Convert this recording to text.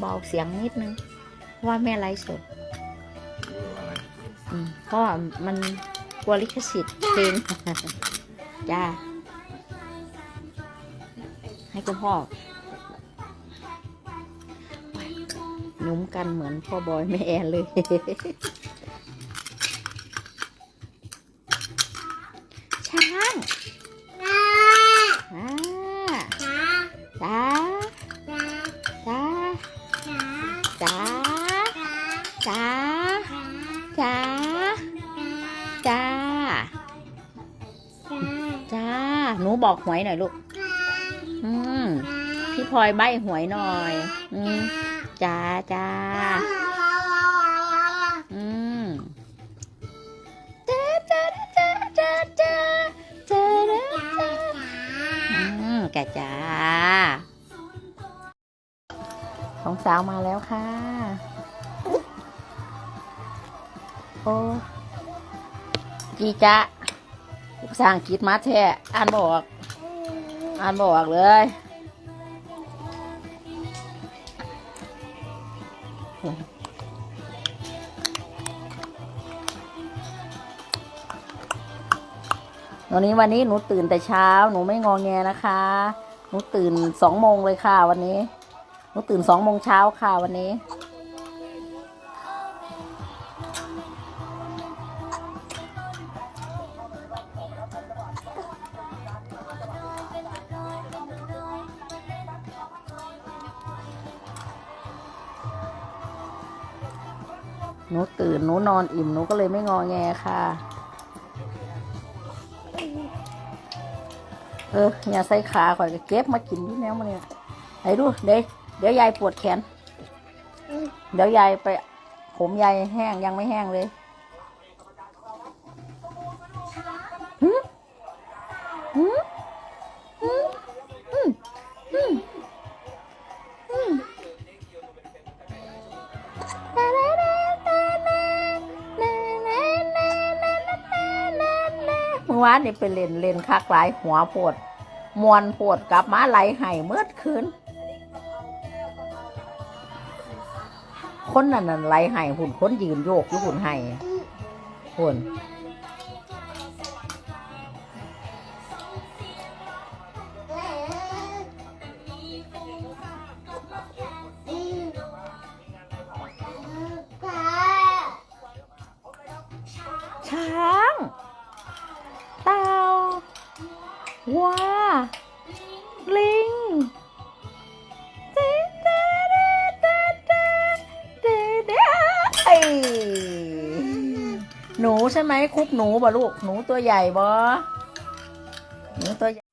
เบาๆเสียงนิดนึงเพราะว่าแม่ไลฟ์สดรู้อะไรอืมเพราะว่ามันกลัวลิขสิทธิ์เพลงจ้า ให้คุณพ่อหนุ่มกันเหมือนพ่อบอยแม่แอนเลย จ้า หนูบอกหวยหน่อยลูก อืมพี่พลอยใบหวยหน่อย อืมจ้าจ้า อืมจ้าจ้าจ้าจ้าจ้าจ้าจ้าอืมแกจ้าของสาวมาแล้วค่ะ โอ้ จีจ้าภาษาอังกฤษมาแท้อ่านบอก อ่านบอกเลยวันนี้วันนี้หนูตื่นแต่เช้า หนูไม่งอแงนะคะ หนูตื่นสองโมงเลยค่ะ วันนี้ หนูตื่นสองโมงเช้าค่ะวันนี้ หนูตื่นหนูนอนอิ่มหนูก็เลยไม่งอแงค่ะ เอออย่าใส่ขาข่อยก็เก็บมากินที่แนวมาเนี่ยไหนดูเดี๋ยวเดี๋ยวยายปวดแขน เดี๋ยวยายไป ผมยายแห้งยังไม่แห้งเลย อวานนี่ไปเล่นเล่นคักหลายหัวปวดมวนปวดกลับมาไหลไห้เมื่อคืนคนนั้นน่ะไหลไห้หุ่นคนยืนโยกอยู่หุ่นไห้หุ่น ว้าลิงเดเดเดเดเดเดเจ๊เอ้ยหนูใช่ไหมคุกหนูบ่ลูก หนูตัวใหญ่บ่หนูตัวใหญ่